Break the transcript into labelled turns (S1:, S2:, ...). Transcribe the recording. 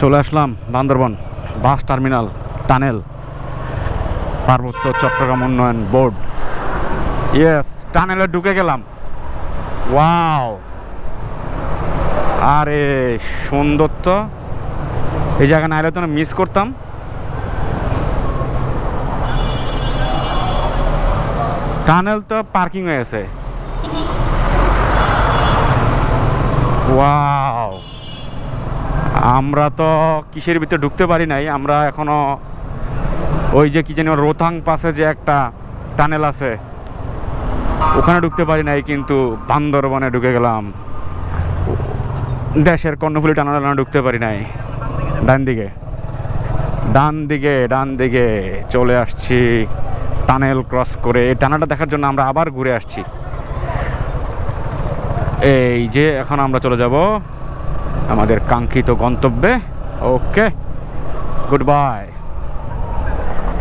S1: চলে আসলাম Bandarban bus terminal, tunnel, পার্বত্য চট্টগ্রাম উন্নয়ন বোর্ড। ইয়েস টানেলে ঢুকে গেলাম। ওয়াও আরে, সুন্দর তো। এই জায়গা না এলে তো মিস করতাম। টানেল তো পার্কিং হয়ে আছে ওয়াও আমরা তো কিসের ভিতরে ঢুকতে পারি নাই, আমরা এখনও ওই যে কি জানি রোথাং পাশে যে একটা টানেল আছে, ওখানে ঢুকতে পারি নাই, কিন্তু বান্দরবনে ঢুকে গেলাম। দেশের কর্ণফুলি টানেলে ঢুকতে পারি নাই। ডান দিকে ডান দিকে ডান দিকে চলে আসছি টানেল ক্রস করে। এই টানেলটা দেখার জন্য আমরা আবার ঘুরে আসছি। এই যে এখন আমরা চলে যাব। আমাদের কাঙ্ক্ষিত গন্তব্যে। Okay good bye